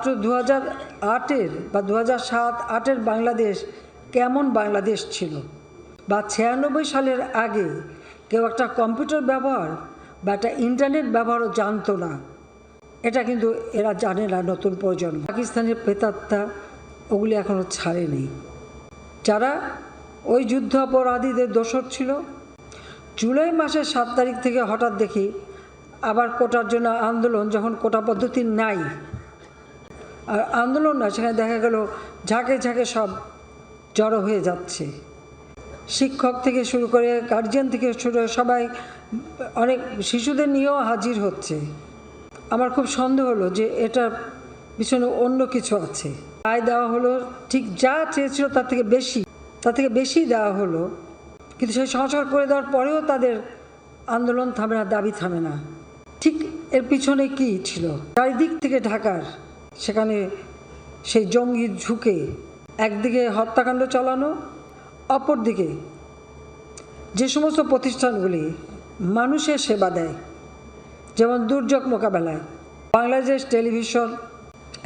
মাত্র দু হাজার আটের বা দু হাজার সাত আটের বাংলাদেশ কেমন বাংলাদেশ ছিল? বা ছিয়ানব্বই সালের আগে কেউ একটা কম্পিউটার ব্যবহার বা একটা ইন্টারনেট ব্যবহারও জানতো না। এটা কিন্তু এরা জানে না নতুন প্রজন্ম। পাকিস্তানের প্রেতাত্মা ওগুলি এখনও ছাড়েনি। যারা ওই যুদ্ধ অপরাধীদের দোষর ছিল? জুলাই মাসের সাত তারিখ থেকে হঠাৎ দেখি আবার কোটার জন্য আন্দোলন, যখন কোটা পদ্ধতি নাই আর আন্দোলন না সেখানে দেখা গেল ঝাঁকে ঝাঁকে সব জড়ো হয়ে যাচ্ছে। শিক্ষক থেকে শুরু করে গার্জিয়ান থেকে শুরু সবাই, অনেক শিশুদের নিয়েও হাজির হচ্ছে। আমার খুব সন্দেহ হলো যে এটার পিছনে অন্য কিছু আছে। রায় দেওয়া হলো, ঠিক যা চেয়েছিল তার থেকে বেশি, তার থেকে বেশি দেওয়া হলো, কিন্তু সেই সংস্কার করে দেওয়ার পরেও তাদের আন্দোলন থামে না, দাবি থামে না। ঠিক এর পিছনে কি ছিল? চারিদিক থেকে ঢাকার সেখানে সেই জঙ্গি ঝুঁকে একদিকে হত্যাকাণ্ড চালানো, অপরদিকে যে সমস্ত প্রতিষ্ঠানগুলি মানুষের সেবা দেয়, যেমন দুর্যোগ মোকাবেলায় বাংলাদেশ টেলিভিশন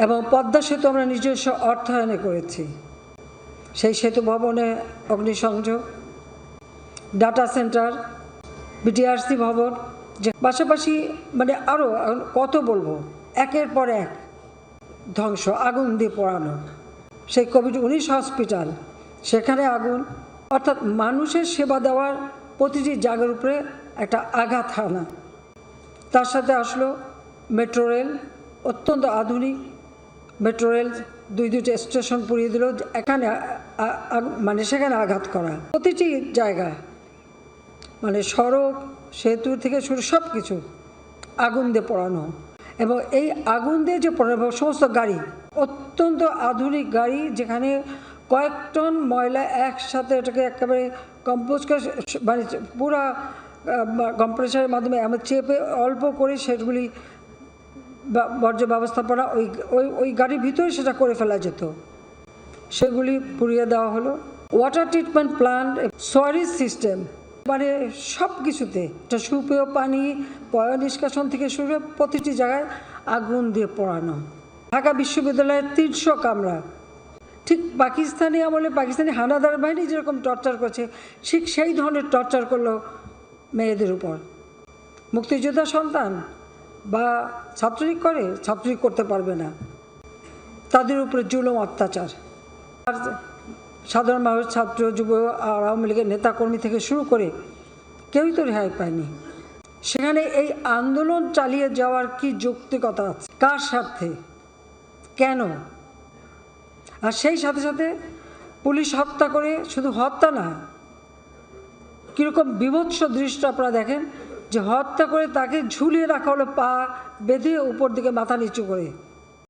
এবং পদ্মা সেতু আমরা নিজস্ব অর্থায়নে করেছি। সেই সেতু ভবনে অগ্নিসংযোগ, ডাটা সেন্টার, বিটিআরসি ভবন, যে পাশাপাশি মানে আরও কত বলব, একের পর এক ধ্বংস, আগুন দিয়ে পড়ানো। সেই কোভিড উনিশ হসপিটাল, সেখানে আগুন, অর্থাৎ মানুষের সেবা দেওয়ার প্রতিটি জায়গার উপরে একটা আঘাত হানা। তার সাথে আসলো মেট্রো রেল, অত্যন্ত আধুনিক মেট্রো রেল, দুই দুইটা স্টেশন পুড়িয়ে দিল, এখানে মানে সেখানে আঘাত করা। প্রতিটি জায়গা মানে সড়ক, সেতু থেকে শুরু সব কিছু আগুন দিয়ে পোড়ানো। এবং এই আগুন দিয়ে যে সমস্ত গাড়ি, অত্যন্ত আধুনিক গাড়ি, যেখানে কয়েক টন ময়লা একসাথে এটাকে একেবারে কম্পোজ করে মানে পুরা কম্প্রেসারের মাধ্যমে আমরা চেপে অল্প করে সেগুলি বর্জ্য ব্যবস্থাপনা ওই ওই ওই গাড়ির ভিতরে সেটা করে ফেলা যেত। সেগুলি পুড়িয়ে দেওয়া হলো। Water treatment plant sewerage system মানে সব কিছুতে সুপেয় পানি, পয় নিষ্কাশন থেকে শুরু প্রতিটি জায়গায় আগুন দিয়ে পড়ানো। ঢাকা বিশ্ববিদ্যালয়ের তিনশো কামরা। ঠিক পাকিস্তানি আমলে পাকিস্তানি হানাদার বাহিনী যেরকম টর্চার করছে, ঠিক সেই ধরনের টর্চার করল মেয়েদের উপর। মুক্তিযোদ্ধা সন্তান বা ছাত্রলীগ করে, ছাত্রলীগ করতে পারবে না। তাদের উপরে জুলম অত্যাচার। আর সাধারণ মানুষ, ছাত্র, যুব আর আওয়ামী লীগের নেতাকর্মী থেকে শুরু করে কেউই তো রেহাই পায়নি। সেখানে এই আন্দোলন চালিয়ে যাওয়ার কি যৌক্তিকতা আছে? কার স্বার্থে? কেন? আর সেই সাথে সাথে পুলিশ হত্যা করে শুধু হত্যা না, কীরকম বিভৎস দৃশ্য আপনারা দেখেন যে হত্যা করে তাকে ঝুলিয়ে রাখা হলো পা বেঁধে উপর দিকে মাথা নিচু করে।